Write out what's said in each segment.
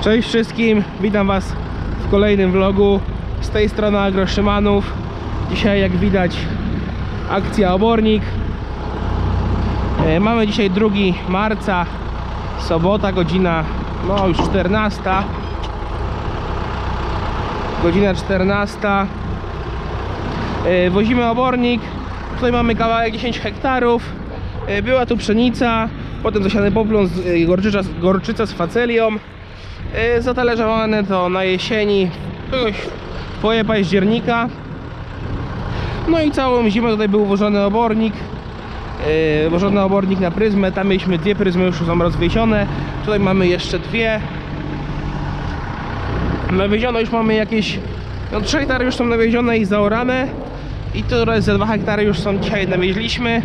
Cześć wszystkim, witam Was w kolejnym vlogu. Z tej strony Agro Szymanów. Dzisiaj jak widać akcja obornik. E, Mamy dzisiaj 2 marca, sobota, godzina no już 14 Godzina 14 E, Wozimy obornik, tutaj mamy kawałek 10 hektarów. E, Była tu pszenica, potem zasiany poplon, gorczyca, gorczyca z facelią Zatalerzowane to na jesieni, jakoś w połowie października. No i całą zimę tutaj był włożony obornik. Yy, włożony obornik na pryzmę. Tam mieliśmy dwie pryzmy, już są rozwiesione. Tutaj mamy jeszcze dwie. Nawieziono już mamy jakieś. No 3 hektary już są nawiezione i zaorane. I tutaj ze 2 hektary już są dzisiaj nawieźliśmy.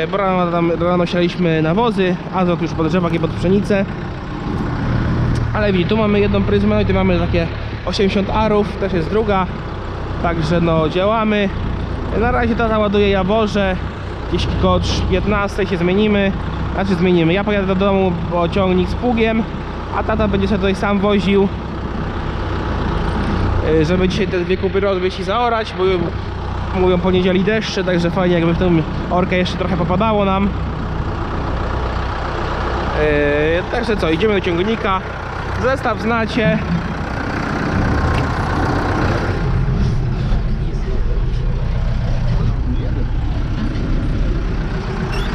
Yy, bo rano, tam, rano sialiśmy nawozy, azot już pod drzewak i pod pszenicę. Ale widzicie, tu mamy jedną pryzmę, no i tu mamy takie 80 arów, też jest druga. Także no działamy. Na razie tata ładuje jaworze. Gdzieś koło 15 się zmienimy. Znaczy zmienimy. Ja pojadę do domu, bo ciągnik z pługiem, a tata będzie sobie tutaj sam woził. Yy, Żeby dzisiaj te dwie kupy rozwieźć i zaorać, bo mówią poniedzieli deszcze, także fajnie jakby w tą orkę jeszcze trochę popadało nam. Yy, także co, idziemy do ciągnika. Zestaw znacie.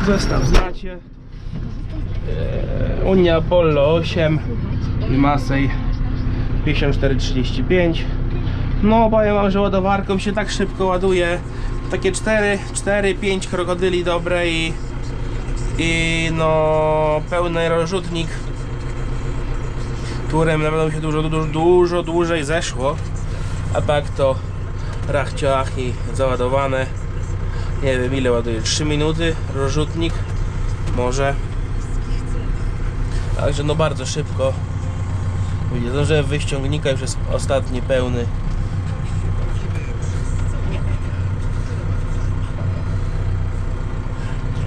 Zestaw znacie. Eee, Unia Apollo 8 i Masej 5435. No powiem wam, że ładowarką się tak szybko ładuje. Takie 4, 4 5 krokodyli dobre i i no pełny rozrzutnik którym na pewno się dużo, dużo, dużo dłużej zeszło. A tak to rachciach załadowane. Nie wiem ile ładuje. 3 minuty rozrzutnik może. Także no bardzo szybko. Widzę, że wyściągnika już jest ostatni pełny.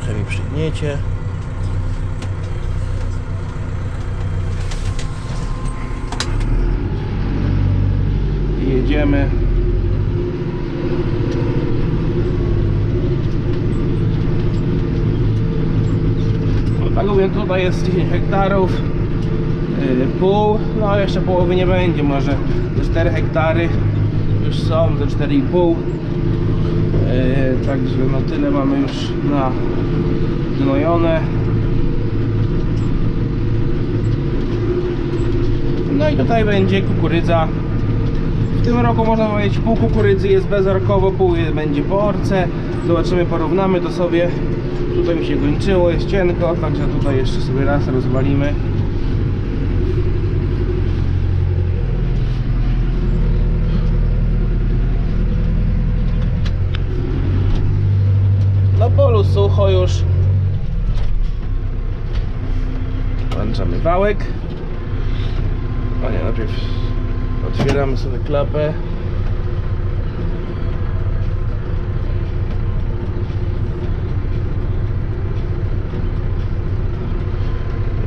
Trochę mi przygniecie i jedziemy no, tak mówię tutaj jest 10 hektarów yy, pół no jeszcze połowy nie będzie może ze 4 hektary już są ze 4,5 yy, także no tyle mamy już na gnojone. No i tutaj będzie kukurydza tym roku można powiedzieć pół kukurydzy jest bezorkowo, pół będzie po orce. Zobaczymy, porównamy to sobie. Tutaj mi się kończyło, jest cienko, także tutaj jeszcze sobie raz rozwalimy. Na polu sucho już. Włączamy wałek. O nie, najpierw Otwieramy sobie klapę.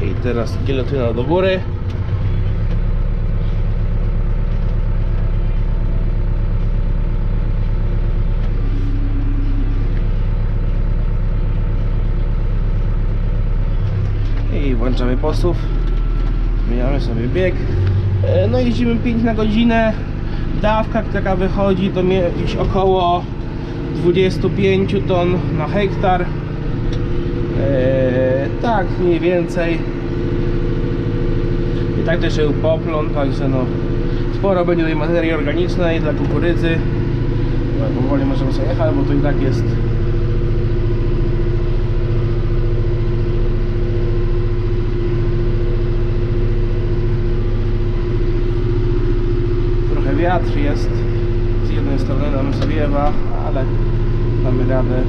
I teraz gilotyna do góry. I włączamy posuw. Zmieniamy sobie bieg. E, No jeździmy 5 na godzinę. Dawka taka wychodzi to gdzieś około 25 ton na hektar. E, tak, mniej więcej. I tak też był poplon, także no sporo będzie tej materii organicznej dla kukurydzy. Powoli możemy sobie jechać, bo to i tak jest trochę wiatr jest z jednej strony nam zawiewa, ale damy radę